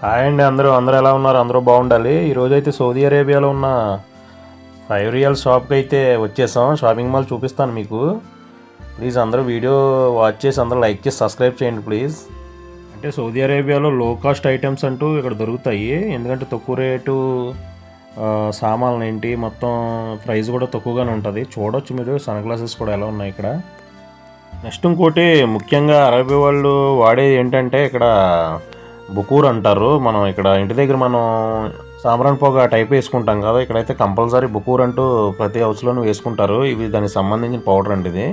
Hi అండి అందరూ. అందరూ ఎలా ఉన్నారు? అందరూ బాగుండాలి. ఈరోజు అయితే సౌదీ అరేబియాలో ఉన్న ఫైవ్ రియల్ షాప్కి అయితే వచ్చేసాం. షాపింగ్ మాల్ చూపిస్తాను మీకు. ప్లీజ్ అందరూ వీడియో వాచ్ చేసి అందరూ లైక్ చేసి సబ్స్క్రైబ్ చేయండి ప్లీజ్. అంటే సౌదీ అరేబియాలో లో కాస్ట్ ఐటమ్స్ అంటూ ఇక్కడ దొరుకుతాయి. ఎందుకంటే తక్కువ రేటు సామాన్లు ఏంటి మొత్తం ప్రైస్ కూడా తక్కువగానే ఉంటుంది. చూడొచ్చు మీరు. సన్ గ్లాసెస్ కూడా ఎలా ఉన్నాయి ఇక్కడ. నెక్స్ట్ ఇంకోటి ముఖ్యంగా అరబీ వాళ్ళు వాడేది ఏంటంటే ఇక్కడ బుకూర్ అంటారు. మనం ఇక్కడ ఇంటి దగ్గర మనం సాంబ్రాన్ పొగ టైప్ వేసుకుంటాం కదా ఇక్కడైతే కంపల్సరీ బుకూర్ అంటూ ప్రతి హౌస్లోనూ వేసుకుంటారు. ఇవి దానికి సంబంధించిన పౌడర్ అండి ఇది.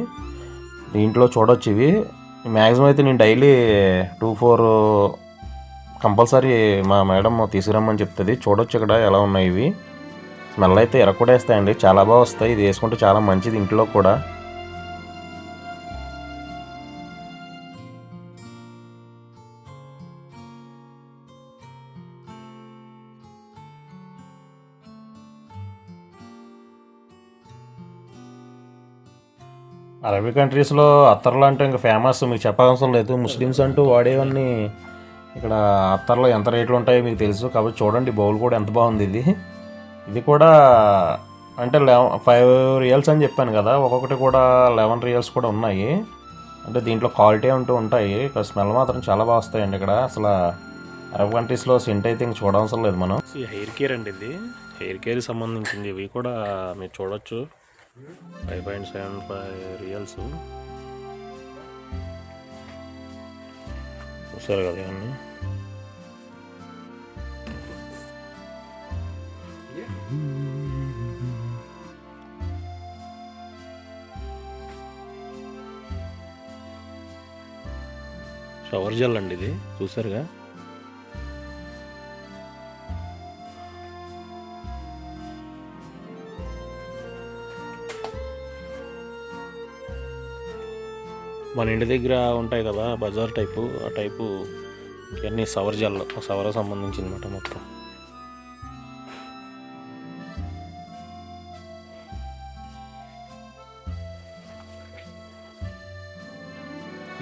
దీంట్లో చూడొచ్చు ఇవి. మ్యాక్సిమం అయితే నేను డైలీ టూ ఫోర్ కంపల్సరీ మా మేడం తీసుకురమ్మని చెప్తుంది. చూడొచ్చు ఇక్కడ ఎలా ఉన్నాయి ఇవి. స్మెల్ అయితే ఎరకూడేస్తాయండి చాలా బాగా వస్తాయి. ఇది వేసుకుంటే చాలా మంచిది ఇంట్లో కూడా. అరబీ కంట్రీస్లో అత్తర్లు అంటే ఇంకా ఫేమస్ మీకు చెప్పవసరం లేదు. ముస్లిమ్స్ అంటూ వాడేవన్నీ ఇక్కడ అత్తర్లో ఎంత రేట్లు ఉంటాయో మీకు తెలుసు. కాబట్టి చూడండి బౌల్ కూడా ఎంత బాగుంది ఇది. ఇది కూడా అంటే లెవెన్ ఫైవ్ రియల్స్ అని చెప్పాను కదా. ఒక్కొక్కటి కూడా లెవెన్ రియల్స్ కూడా ఉన్నాయి. అంటే దీంట్లో క్వాలిటీ అంటూ ఉంటాయి. ఇక్కడ స్మెల్ మాత్రం చాలా బాగా వస్తాయండి ఇక్కడ. అసలు అరబ్ కంట్రీస్లో సెంట్ అయితే ఇంక చూడవసరం లేదు మనం. హెయిర్ కేర్ అండి ఇది. హెయిర్ కేర్ సంబంధించింది. ఇవి కూడా మీరు చూడొచ్చు. Five point seven five riyals చూసారు కదా ఇవన్నీ? షవర్ జెల్ అండి ఇది. చూసారుగా? మన ఇంటి దగ్గర ఉంటాయి కదా బజార్ టైపు ఆ టైపు ఇవన్నీ సవర్ జల్ సవర సంబంధించింది అనమాట మొత్తం.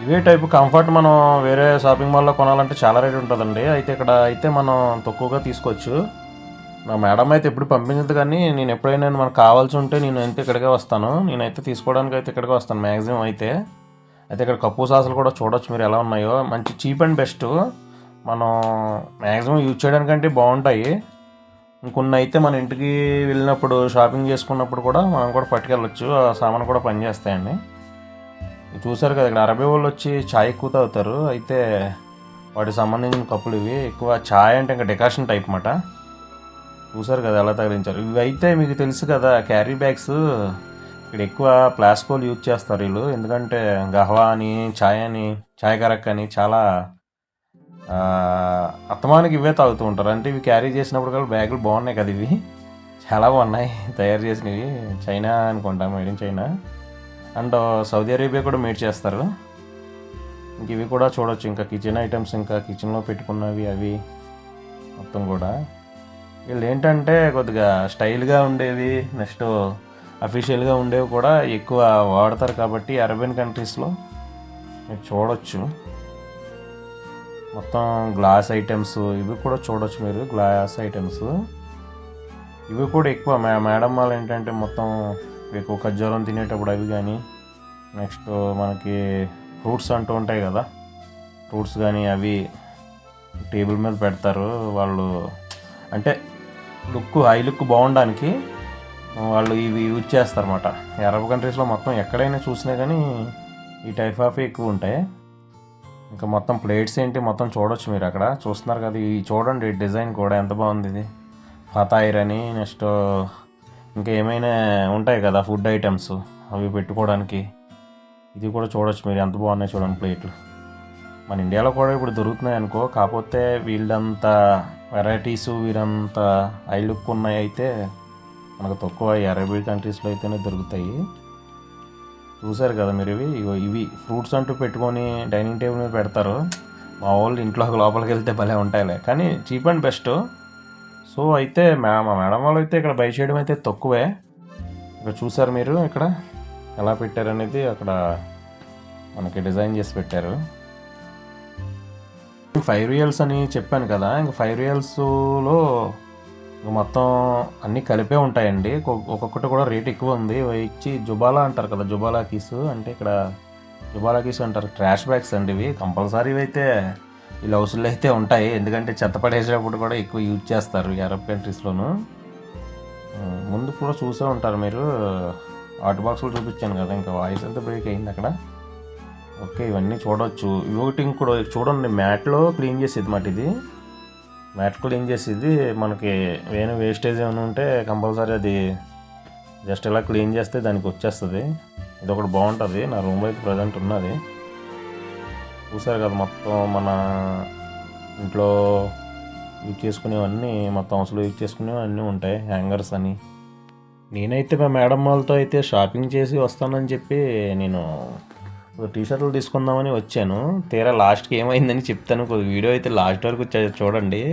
ఇవే టైపు కంఫర్ట్ మనం వేరే షాపింగ్ మాల్లో కొనాలంటే చాలా రేట్ ఉంటుందండి. అయితే ఇక్కడ అయితే మనం తక్కువగా తీసుకోవచ్చు. నా మేడం అయితే ఎప్పుడు పంపించదు కానీ నేను ఎప్పుడైనా మనకు కావాల్సి ఉంటే నేను అయితే ఇక్కడికే వస్తాను. నేనైతే తీసుకోవడానికి అయితే ఇక్కడికే వస్తాను మ్యాక్సిమం అయితే. అయితే ఇక్కడ కప్పు సాసులు కూడా చూడొచ్చు మీరు ఎలా ఉన్నాయో. మంచి చీప్ అండ్ బెస్ట్. మనం మ్యాక్సిమం యూజ్ చేయడానికంటే బాగుంటాయి. ఇంకొన్ని అయితే మన ఇంటికి వెళ్ళినప్పుడు షాపింగ్ చేసుకున్నప్పుడు కూడా మనం కూడా పట్టుకెళ్ళొచ్చు. ఆ సామాన్ కూడా పనిచేస్తాయండి. చూసారు కదా ఇక్కడ అరబీ వాళ్ళు వచ్చి ఛాయ్ ఎక్కువ తాగుతారు. అయితే వాటికి సంబంధించిన కప్పులు ఇవి. ఎక్కువ ఛాయ్ అంటే ఇంకా డెకాషన్ టైప్ అన్నమాట చూసారు కదా ఎలా తగిలించారు. ఇవి అయితే మీకు తెలుసు కదా క్యారీ బ్యాగ్స్ ఇక్కడ ఎక్కువ ప్లాస్కోలు యూజ్ చేస్తారు వీళ్ళు. ఎందుకంటే గహవా అని ఛాయ్ అని ఛాయ్ కరక్ అని చాలా అత్తమానికి ఇవే తాగుతూ ఉంటారు. అంటే ఇవి క్యారీ చేసినప్పుడు కూడా బ్యాగులు బాగున్నాయి కదా ఇవి. చాలా బాగున్నాయి. తయారు చేసినవి. చైనా అనుకుంటా made in China. And Saudi Arabia కూడా మేడ్ చేస్తారు. ఇంక ఇవి కూడా చూడొచ్చు. ఇంకా కిచెన్ ఐటమ్స్ ఇంకా కిచెన్లో పెట్టుకున్నవి అవి మొత్తం కూడా. వీళ్ళు ఏంటంటే కొద్దిగా స్టైల్గా ఉండేవి. నెక్స్ట్ అఫీషియల్గా ఉండేవి కూడా ఎక్కువ వాడతారు కాబట్టి అరబియన్ కంట్రీస్లో మీరు చూడొచ్చు. మొత్తం గ్లాస్ ఐటమ్స్ ఇవి కూడా చూడొచ్చు మీరు గ్లాస్ ఐటమ్స్ ఇవి కూడా ఎక్కువ మే మేడం వాళ్ళు ఏంటంటే మొత్తం ఎక్కువ ఖజ్జూరం తినేటప్పుడు అవి కానీ నెక్స్ట్ మనకి ఫ్రూట్స్ అంటూ ఉంటాయి కదా ఫ్రూట్స్ కానీ అవి టేబుల్ మీద పెడతారు వాళ్ళు. అంటే లుక్ హై లుక్ బాగుండడానికి వాళ్ళు ఇవి యూజ్ చేస్తారన్నమాట. అరబ్ కంట్రీస్లో మొత్తం ఎక్కడైనా చూసినా కానీ ఈ టైప్ ఆఫ్ ఎక్కువ ఉంటాయి. ఇంకా మొత్తం ప్లేట్స్ ఏంటి మొత్తం చూడొచ్చు మీరు అక్కడ. చూస్తున్నారు కదా ఈ చూడండి డిజైన్ కూడా ఎంత బాగుంది ఇది. ఫతాయిర్ అని నెక్స్ట్ ఇంకా ఏమైనా ఉంటాయి కదా ఫుడ్ ఐటమ్స్ అవి పెట్టుకోవడానికి. ఇది కూడా చూడొచ్చు మీరు ఎంత బాగున్నాయి చూడండి ప్లేట్లు మన ఇండియాలో కూడా ఇప్పుడు దొరుకుతున్నాయి అనుకో కాకపోతే వీళ్ళంత వెరైటీస్ వీరంత ఐ లుక్ ఉన్నాయి అయితే మనకు తక్కువ అరబీ కంట్రీస్లో అయితేనే దొరుకుతాయి. చూసారు కదా మీరు ఇవి? ఇగో ఇవి ఫ్రూట్స్ అంటూ పెట్టుకొని డైనింగ్ టేబుల్ మీద పెడతారు. మా వాళ్ళు ఇంట్లో లోపలికి వెళ్తే భలే ఉంటాయిలే. కానీ చీప్ అండ్ బెస్ట్. సో అయితే మా మా మేడం వాళ్ళు అయితే ఇక్కడ బై చేయడం అయితే తక్కువే. ఇక్కడ చూసారు మీరు ఇక్కడ? ఎలా పెట్టారనేది అక్కడ మనకి డిజైన్ చేసి పెట్టారు. ఫైవ్ రియల్స్ అని చెప్పాను కదా. ఇంక ఫైవ్ రియల్స్లో మొత్తం అన్నీ కలిపే ఉంటాయండి. ఒక్కొక్కటి కూడా రేట్ ఎక్కువ ఉంది. ఇచ్చి జుబాలా అంటారు కదా జుబాలా కీస్. అంటే ఇక్కడ జుబాలా కీస్ అంటారు. ట్రాష్ బ్యాగ్స్ అండి ఇవి. కంపల్సరీ అయితే ఈ హౌస్లో అయితే ఉంటాయి. ఎందుకంటే చెత్త పడేసేటప్పుడు కూడా ఎక్కువ యూజ్ చేస్తారు ఈ అరబ్ కంట్రీస్లోను. ముందు కూడా చూసే ఉంటారు మీరు. హాట్ బాక్స్లో చూపించాను కదా ఇంకా వాయిస్ అంతా బ్రేక్ అయింది అక్కడ. ఓకే ఇవన్నీ చూడొచ్చు. ఒకటి ఇంకోటి చూడండి. మ్యాట్లో క్లీన్ చేసేది మాట ఇది మ్యాట్ క్లీన్ చేసేది? మనకి వేరే వేస్టేజ్ ఏమైనా ఉంటే కంపల్సరీ అది జస్ట్ ఇలా క్లీన్ చేస్తే దానికి వచ్చేస్తుంది. ఇది ఒకటి బాగుంటుంది. నా రూమ్లో అయితే ప్రజెంట్ ఉన్నది. చూసారు కదా మొత్తం మన ఇంట్లో యూజ్ చేసుకునేవన్నీ మొత్తం అసలు యూజ్ చేసుకునేవి అన్నీ ఉంటాయి. హ్యాంగర్స్ అని. నేనైతే మా మేడం వాళ్ళతో అయితే షాపింగ్ చేసి వస్తానని చెప్పి నేను టీ షర్ట్లు తీసుకుందామని వచ్చాను. తీరా లాస్ట్కి ఏమైందని చెప్తాను. కొద్ది వీడియో అయితే లాస్ట్ వరకు చూడండి.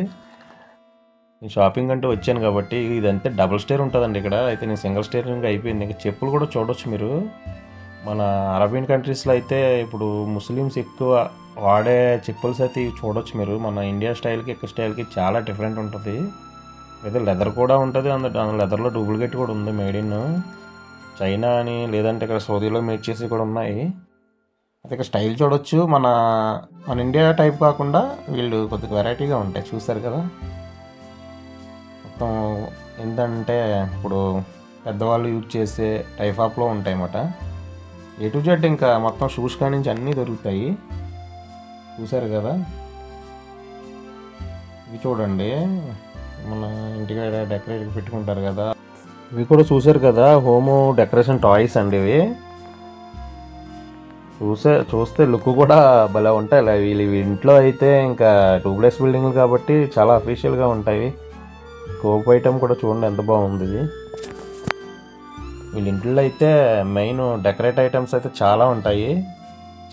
నేను షాపింగ్ అంటే వచ్చాను కాబట్టి ఇదంతా డబుల్ స్టేర్ ఉంటుందండి ఇక్కడ. అయితే నేను సింగిల్ స్టేర్ ఇంకా అయిపోయింది. ఇంకా చెప్పులు కూడా చూడొచ్చు మీరు. మన అరబియన్ కంట్రీస్లో అయితే ఇప్పుడు ముస్లిమ్స్ ఎక్కువ వాడే చెప్పుల్స్ అయితే ఇవి చూడొచ్చు మీరు. మన ఇండియా స్టైల్కి ఇక్కడ స్టైల్కి చాలా డిఫరెంట్ ఉంటుంది. అయితే లెదర్ కూడా ఉంటుంది. అందులో లెదర్లో డూప్లికేట్ కూడా ఉంది మేడ్ ఇన్. చైనా అని లేదంటే ఇక్కడ సౌదీలో మేడ్ చేసి కూడా ఉన్నాయి. అదే స్టైల్ చూడొచ్చు. మన మన ఇండియా టైప్ కాకుండా వీళ్ళు కొద్దిగా వెరైటీగా ఉంటాయి. చూసారు కదా? మొత్తం ఏంటంటే ఇప్పుడు పెద్దవాళ్ళు యూజ్ చేసే టైప్ ఆఫ్లో ఉంటాయి అన్నమాట ఏ టు జెడ్ ఇంకా మొత్తం షూస్ కాడి నుంచి అన్నీ దొరుకుతాయి. చూసారు కదా? ఇవి చూడండి. మన ఇంటికి డెకరేట్ పెట్టుకుంటారు కదా? ఇవి కూడా చూసారు కదా? హోమ్ డెకరేషన్ టాయ్స్ అండి ఇవి. చూసే చూస్తే లుక్ కూడా భలే ఉంటాయి. ఇలా వీళ్ళు వీళ్ళ ఇంట్లో అయితే ఇంకా టూబ్లెస్ బిల్డింగ్లు కాబట్టి చాలా అఫీషియల్గా ఉంటాయి. కోప్ ఐటమ్ కూడా చూడండి ఎంత బాగుంది. ఇది వీళ్ళ ఇంట్లో అయితే మెయిన్ డెకరేట్ ఐటమ్స్ అయితే చాలా ఉంటాయి.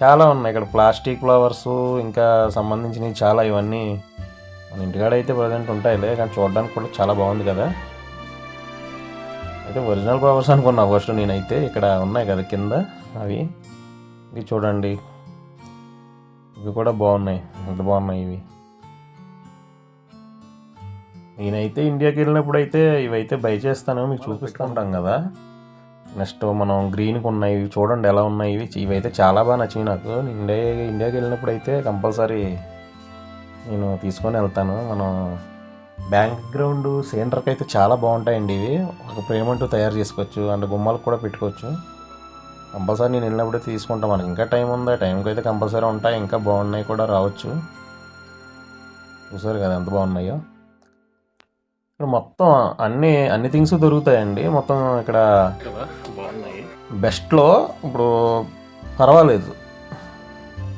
చాలా ఉన్నాయి. ఇక్కడ ప్లాస్టిక్ ఫ్లవర్స్ ఇంకా సంబంధించినవి చాలా ఇవన్నీ మన ఇంటికాడ అయితే ప్రజెంట్ ఉంటాయిలే కానీ చూడడానికి కూడా చాలా బాగుంది కదా. అయితే ఒరిజినల్ ఫ్లవర్స్ అనుకున్నా ఫస్ట్ నేనైతే. ఇక్కడ ఉన్నాయి కదా కింద అవి. ఇవి చూడండి. ఇవి కూడా బాగున్నాయి. ఎంత బాగున్నాయి ఇవి? నేనైతే ఇండియాకి వెళ్ళినప్పుడు అయితే ఇవైతే బై చేస్తాను. మీకు చూపిస్తూ ఉంటాం కదా. నెక్స్ట్ మనం గ్రీన్కి ఉన్నాయి. ఇవి చూడండి ఎలా ఉన్నాయి. ఇవి ఇవైతే చాలా బాగా నచ్చినాయి నాకు. ఇండియా ఇండియాకి వెళ్ళినప్పుడు అయితే కంపల్సరీ నేను తీసుకొని వెళ్తాను. మనం బ్యాక్గ్రౌండ్ సెంటర్కి అయితే చాలా బాగుంటాయండి ఇవి. ఒక ఫ్రేమ్ తయారు చేసుకోవచ్చు. అండ్ గుమ్మాలకు కూడా పెట్టుకోవచ్చు. కంపల్సరీ నేను వెళ్ళినప్పుడే తీసుకుంటాం మనకి ఇంకా టైం ఉందా టైంకి అయితే కంపల్సరీ ఉంటాయి ఇంకా బాగున్నాయి కూడా రావచ్చు. చూసారు కదా ఎంత బాగున్నాయో. ఇక్కడ మొత్తం అన్ని అన్ని థింగ్స్ దొరుకుతాయండి. మొత్తం ఇక్కడ బెస్ట్లో ఇప్పుడు పర్వాలేదు.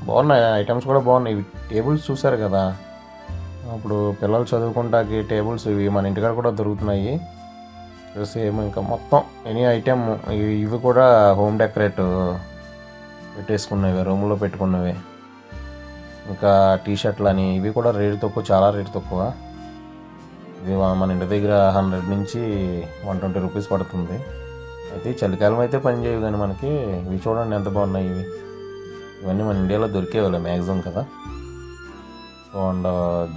బాగున్నాయి ఐటమ్స్ కూడా బాగున్నాయి. టేబుల్స్ చూసారు కదా. ఇప్పుడు పిల్లలు చదువుకుంటాకి టేబుల్స్ ఇవి మన ఇంటికాడ కూడా దొరుకుతున్నాయి. సేమ్ ఇంకా మొత్తం ఎనీ ఐటెం ఇవి కూడా హోమ్ డెకరేట్ పెట్టేసుకున్నవి రూమ్లో పెట్టుకున్నవి. ఇంకా టీ షర్ట్లు అని ఇవి కూడా రేటు తక్కువ చాలా రేటు తక్కువ. ఇది మన ఇంటి దగ్గర హండ్రెడ్ నుంచి వన్ ట్వంటీ రూపీస్ పడుతుంది. అయితే చలికాలం అయితే పని చేయవు కానీ మనకి ఇవి చూడండి ఎంత బాగున్నాయి ఇవి. ఇవన్నీ మన ఇండియాలో దొరికేవాళ్ళు మ్యాక్సిమం కదా. సో అండ్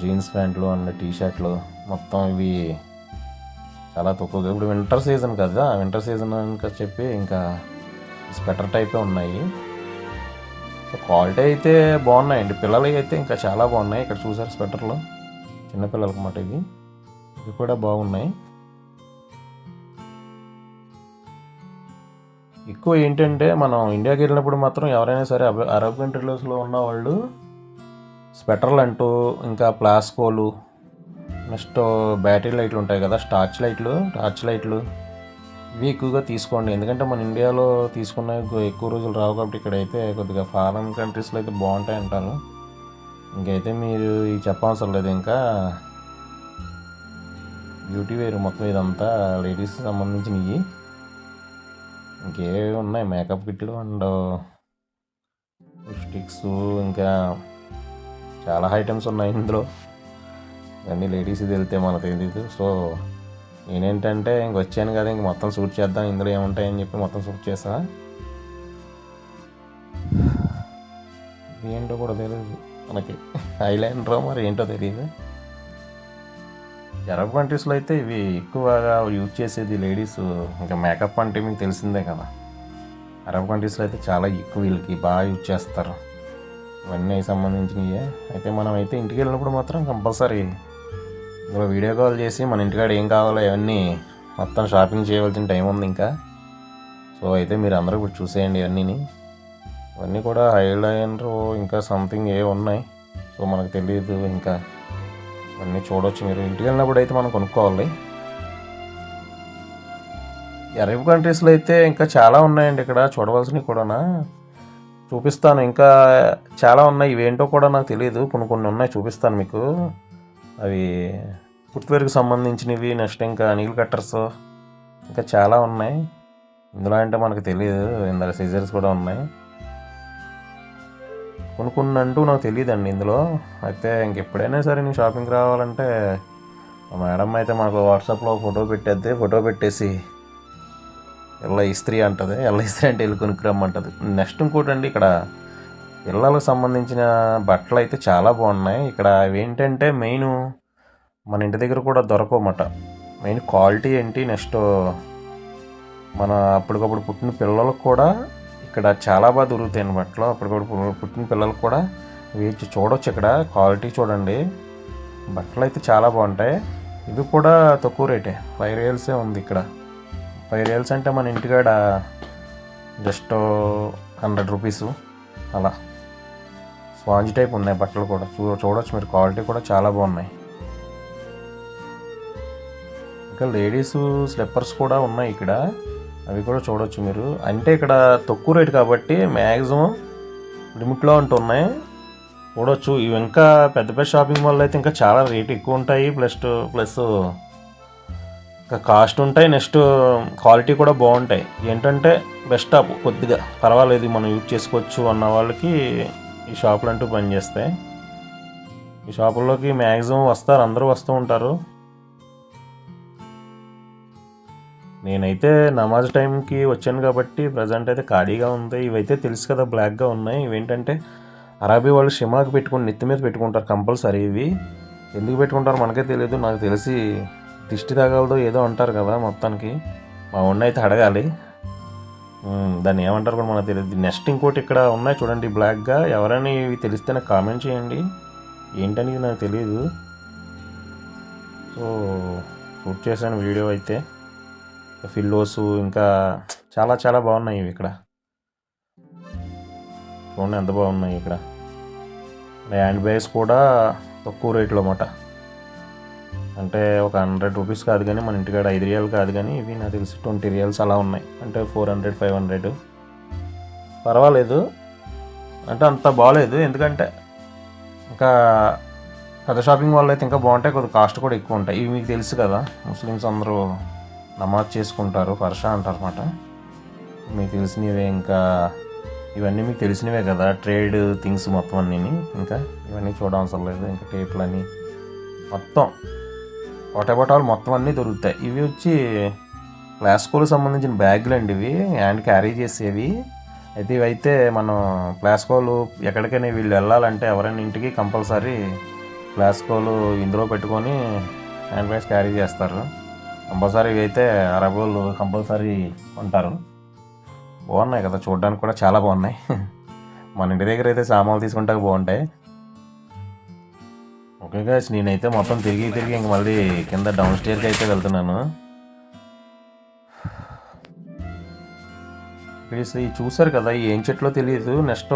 జీన్స్ ప్యాంట్లు అండ్ టీ షర్ట్లు మొత్తం ఇవి చాలా తక్కువగా. ఇప్పుడు వింటర్ సీజన్ కదా వింటర్ సీజన్ అని చెప్పి ఇంకా స్వెటర్ టైపే ఉన్నాయి. సో క్వాలిటీ అయితే బాగున్నాయండి. పిల్లలకి అయితే ఇంకా చాలా బాగున్నాయి. ఇక్కడ చూసారు స్వెటర్లు చిన్నపిల్లలకి మాట ఇవి ఇవి కూడా బాగున్నాయి. ఎక్కువ ఏంటంటే మనం ఇండియాకి వెళ్ళినప్పుడు మాత్రం ఎవరైనా సరే అబ- అరబ్ కంట్రీస్లో ఉన్న వాళ్ళు స్వెటర్లు అంటూ ఇంకా ప్లాస్కోలు నెక్స్ట్ బ్యాటరీ లైట్లు ఉంటాయి కదా టార్చ్ లైట్లు టార్చ్ లైట్లు. ఇవి ఎక్కువగా తీసుకోండి. ఎందుకంటే మన ఇండియాలో తీసుకున్న ఎక్కువ రోజులు రావు కాబట్టి ఇక్కడైతే కొద్దిగా ఫారెన్ కంట్రీస్లో అయితే బాగుంటాయి అంటారు ఇంకైతే మీరు ఇవి చెప్పవసరం లేదు. ఇంకా బ్యూటీ వేర్ మొత్తం ఇదంతా లేడీస్ సంబంధించినవి. ఇంకేవి ఉన్నాయి? మేకప్ కిట్లు అండ్ లిప్స్టిక్స్ ఇంకా చాలా ఐటమ్స్ ఉన్నాయి ఇందులో. అన్నీ లేడీస్ వెళ్తే మనకు తెలియదు సో నేనేంటంటే ఇంక వచ్చాను కదా ఇంక మొత్తం షూట్ చేద్దాం ఇందులో ఏముంటాయని చెప్పి మొత్తం షూట్ చేసా ఏంటో కూడా తెలియదు మనకి. ఐలైనర్ మరి ఏంటో తెలియదు అరబ్ కంట్రీస్లో అయితే ఇవి ఎక్కువగా యూజ్ చేసేది లేడీస్ ఇంకా మేకప్ అంటే మీకు తెలిసిందే కదా. అరబ్ కంట్రీస్లో అయితే చాలా ఎక్కువ వీళ్ళకి బాగా యూజ్ చేస్తారు. ఇవన్నీ సంబంధించినవి అయితే మనం అయితే ఇంటికి వెళ్ళినప్పుడు మాత్రం కంపల్సరీ ఇందులో వీడియో కాల్ చేసి మన ఇంటికాడ ఏం కావాలో ఇవన్నీ మొత్తం షాపింగ్ చేయవలసిన టైం ఉంది ఇంకా. సో అయితే మీరు అందరూ ఇప్పుడు చూసేయండి ఇవన్నీని. ఇవన్నీ కూడా హైలైనర్ ఇంకా సంథింగ్ ఏ ఉన్నాయి. సో మనకు తెలియదు ఇంకా. ఇవన్నీ చూడవచ్చు మీరు. ఇంటికి వెళ్ళినప్పుడు అయితే మనం కొనుక్కోవాలి. అరబ్ కంట్రీస్లో అయితే ఇంకా చాలా ఉన్నాయండి ఇక్కడ. చూడవలసినవి కూడా చూపిస్తాను. ఇంకా చాలా ఉన్నాయి. ఇవేంటో కూడా నాకు తెలియదు కొన్ని కొన్ని ఉన్నాయి. చూపిస్తాను మీకు. అవి ఫుట్వేర్కి సంబంధించినవి నెక్స్ట్ ఇంకా నీల్ కట్టర్స్ ఇంకా చాలా ఉన్నాయి. ఇందులో అంటే మనకు తెలియదు ఇందులో సీజర్స్ కూడా ఉన్నాయి. కొన్ని కొన్ని అంటూ నాకు తెలియదండి ఇందులో. అయితే ఇంకెప్పుడైనా సరే నేను షాపింగ్కి రావాలంటే మేడం అయితే మాకు వాట్సాప్లో ఫోటో పెట్టేద్ది ఫోటో పెట్టేసి ఎల్ల ఇస్త్రీ అంటది. ఎల్ల ఇస్త్రీ అంటే వెళ్ళి కొనుక్కురమ్మంటుంది. నెక్స్ట్ ఇంకోటి అండి ఇక్కడ పిల్లలకు సంబంధించిన బట్టలు అయితే చాలా బాగున్నాయి. ఇక్కడ ఏంటంటే మెయిన్ మన ఇంటి దగ్గర కూడా దొరకమాట మెయిన్ క్వాలిటీ ఏంటి? నెక్స్ట్ మన అప్పటికప్పుడు పుట్టిన పిల్లలకు కూడా ఇక్కడ చాలా బాగా దొరుకుతాయి బట్టలు అప్పటికప్పుడు పుట్టిన పిల్లలకు కూడా వేచి చూడొచ్చు ఇక్కడ. క్వాలిటీ చూడండి. బట్టలు అయితే చాలా బాగుంటాయి. ఇది కూడా తక్కువ రేటే. ఫైవ్ రియల్సే ఉంది ఇక్కడ. ఫైవ్ రియల్స్ అంటే మన ఇంటికాడ జస్ట్ హండ్రెడ్ రూపీస్. అలా. స్పాంజ్ టైప్ ఉన్నాయి బట్టలు కూడా. చూ చూడొచ్చు మీరు. క్వాలిటీ కూడా చాలా బాగున్నాయి. ఇంకా లేడీస్ స్లిప్పర్స్ కూడా ఉన్నాయి ఇక్కడ. అవి కూడా చూడొచ్చు మీరు. అంటే ఇక్కడ తక్కువ రేట్ కాబట్టి మ్యాక్సిమం లిమిట్లో ఉంటున్నాయి చూడొచ్చు. ఇవి ఇంకా పెద్ద పెద్ద షాపింగ్ మాల్ అయితే ఇంకా చాలా రేట్ ఎక్కువ ఉంటాయి. ప్లస్ ప్లస్ ఇంకా కాస్ట్ ఉంటాయి. నెక్స్ట్ క్వాలిటీ కూడా బాగుంటాయి. ఏంటంటే బెస్ట్ ఆప్ కొద్దిగా. పర్వాలేదు మనం యూజ్ చేసుకోవచ్చు అన్న వాళ్ళకి ఈ షాపులు అంటూ పనిచేస్తాయి ఈ షాపుల్లోకి మ్యాక్సిమం వస్తారు అందరూ వస్తూ ఉంటారు. నేనైతే నమాజ్ టైంకి వచ్చాను కాబట్టి ప్రజెంట్ అయితే ఖాళీగా ఉంది. ఇవైతే తెలుసు కదా బ్లాక్గా ఉన్నాయి. ఇవేంటంటే అరాబీ వాళ్ళు షిమాకి పెట్టుకుని నెత్తి మీద పెట్టుకుంటారు కంపల్సరీ ఇవి. ఎందుకు పెట్టుకుంటారో మనకే తెలియదు నాకు తెలిసి దిష్టి తగలదో ఏదో అంటారు కదా మొత్తానికి. మా ఉన్న అయితే అడగాలి. దాన్ని ఏమంటారు కూడా మనకు తెలియదు నెక్స్ట్ ఇంకోటి ఇక్కడ ఉన్నాయి చూడండి బ్లాక్గా ఎవరైనా ఇవి తెలిస్తే నాకు కామెంట్ చేయండి. ఏంటనేది నాకు తెలియదు సో షూట్ చేశాను వీడియో అయితే. ఫిల్లోస్ ఇంకా చాలా చాలా బాగున్నాయి ఇవి ఇక్కడ. చూడండి ఎంత బాగున్నాయి ఇక్కడ. హ్యాండ్ బ్యాగ్స్ కూడా తక్కువ రేట్లో అన్నమాట. అంటే ఒక హండ్రెడ్ రూపీస్ కాదు కానీ మన ఇంటికాడ ఐదు రియల్ కాదు కానీ ఇవి నాకు తెలిసి ట్వంటీ రియల్స్ అలా ఉన్నాయి. అంటే ఫోర్ హండ్రెడ్ ఫైవ్ హండ్రెడ్. పర్వాలేదు. అంటే అంత బాగాలేదు ఎందుకంటే ఇంకా పెద్ద షాపింగ్ మాల్ అయితే ఇంకా బాగుంటాయి. కొద్దిగా కాస్ట్ కూడా ఎక్కువ ఉంటాయి. ఇవి మీకు తెలుసు కదా. ముస్లిమ్స్ అందరూ నమాజ్ చేసుకుంటారు. ఫర్షా అంటారు అనమాట మీకు తెలిసినవే ఇంకా ఇవన్నీ మీకు తెలిసినవే కదా. ట్రేడ్ థింగ్స్ మొత్తం అన్నీ ఇంకా ఇవన్నీ చూడవసరం లేదు. ఇంకా టేపులని మొత్తం వాటబటాలు మొత్తం అన్నీ దొరుకుతాయి. ఇవి వచ్చి ప్లాస్కోలకు సంబంధించిన బ్యాగులు అండి ఇవి. హ్యాండ్ క్యారీ చేసేవి. అయితే ఇవైతే మనం ప్లాస్కోలు ఎక్కడికైనా వీళ్ళు వెళ్ళాలంటే ఎవరైనా ఇంటికి కంపల్సరీ ప్లాస్కోలు ఇందులో పెట్టుకొని హ్యాండ్ బ్యాగ్స్ క్యారీ చేస్తారు. కంపల్సరీ ఇవి అయితే అరబ్ కంపల్సరీ ఉంటారు. బాగున్నాయి కదా చూడడానికి కూడా చాలా బాగున్నాయి. మన ఇంటి దగ్గర అయితే సామాన్లు తీసుకుంటే బాగుంటాయి. ఓకే గాయస్ నేనైతే మొత్తం తిరిగి తిరిగి ఇంక మళ్ళీ కింద డౌన్ స్టేర్కి అయితే వెళ్తున్నాను. ప్లీజ్ ఇవి చూసారు కదా ఏం చెట్లో తెలియదు నెక్స్ట్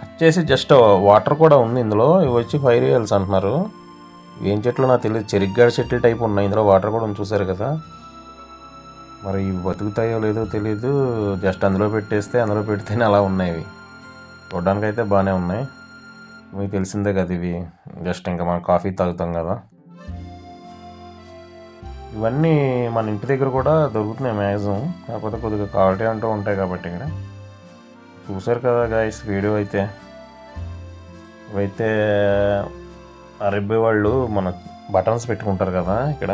కట్ చేసి జస్ట్ వాటర్ కూడా ఉంది ఇందులో. ఇవి వచ్చి ఫైర్ రియల్స్ అంటున్నారు. ఏం చెట్లు నాకు తెలియదు చెరిగ్గాడ చెట్లు టైప్ ఉన్నాయి. ఇందులో వాటర్ కూడా ఉంది చూసారు కదా. మరి ఇవి బతుకుతాయో లేదో తెలియదు జస్ట్ అందులో పెట్టేస్తే అందులో పెడితేనే అలా ఉన్నాయి ఇవి. చూడడానికి అయితే బాగానే ఉన్నాయి. మీకు తెలిసిందే కదా ఇవి. జస్ట్ ఇంకా మనం కాఫీ తాగుతాం కదా. ఇవన్నీ మన ఇంటి దగ్గర కూడా దొరుకుతున్నాయి మ్యాక్సిమం. కాకపోతే కొద్దిగా క్వాలిటీ అంటూ ఉంటాయి కాబట్టి ఇక్కడ చూసారు కదా గాయస్ వీడియో అయితే. ఇవైతే అరబ్బీ వాళ్ళు మన బటన్స్ పెట్టుకుంటారు కదా ఇక్కడ.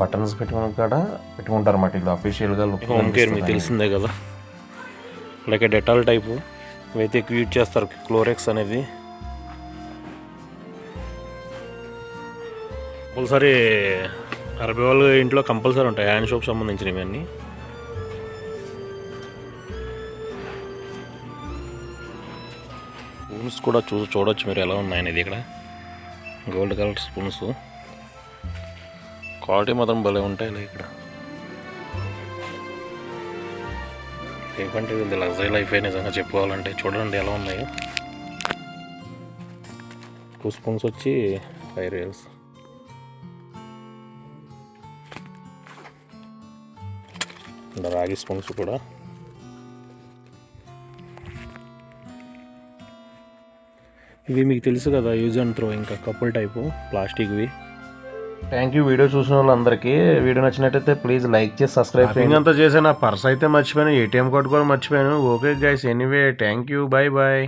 బటన్స్ పెట్టుకున్న కాడ పెట్టుకుంటారు అన్నమాట. ఇది అఫీషియల్గా లుక్ హోమ్ కేర్ మీకు తెలిసిందే కదా. లైక్ డెటాల్ టైపు ఇవైతే ఎక్కువ యూజ్ చేస్తారు క్లోరెక్స్ అనేది. కంపల్సరీ అరబీ వాళ్ళు ఇంట్లో కంపల్సరీ ఉంటాయి. హ్యాండ్ షాప్ సంబంధించినవి అన్నీ స్పూన్స్ కూడా చూ చూడవచ్చు మీరు ఎలా ఉన్నాయనేది ఇక్కడ. Gold colour spoons. క్వాలిటీ మాత్రం భలే ఉంటాయి ఇక్కడ. ఏమంటే వీళ్ళది లగ్జరీ లైఫ్ నిజంగా చెప్పుకోవాలంటే చూడండి ఎలా ఉన్నాయో. టూ స్పూన్స్ వచ్చి ఫైవ్ రియల్స్. ఇంకా రాగి స్పూన్స్ కూడా. ఇవి మీకు తెలుసు కదా యూజ్ అండ్ త్రో ఇంకా కప్పుల్ టైపు ప్లాస్టిక్వి థ్యాంక్ యూ వీడియో చూసిన వాళ్ళందరికీ. వీడియో నచ్చినట్టయితే ప్లీజ్ లైక్ చేసి సబ్స్క్రైబ్ చేయండి. అంతా చేసే నా పర్స్ అయితే మర్చిపోయాను ఏటీఎం కార్డు కూడా మర్చిపోయాను. Okay guys anyway thank you bye bye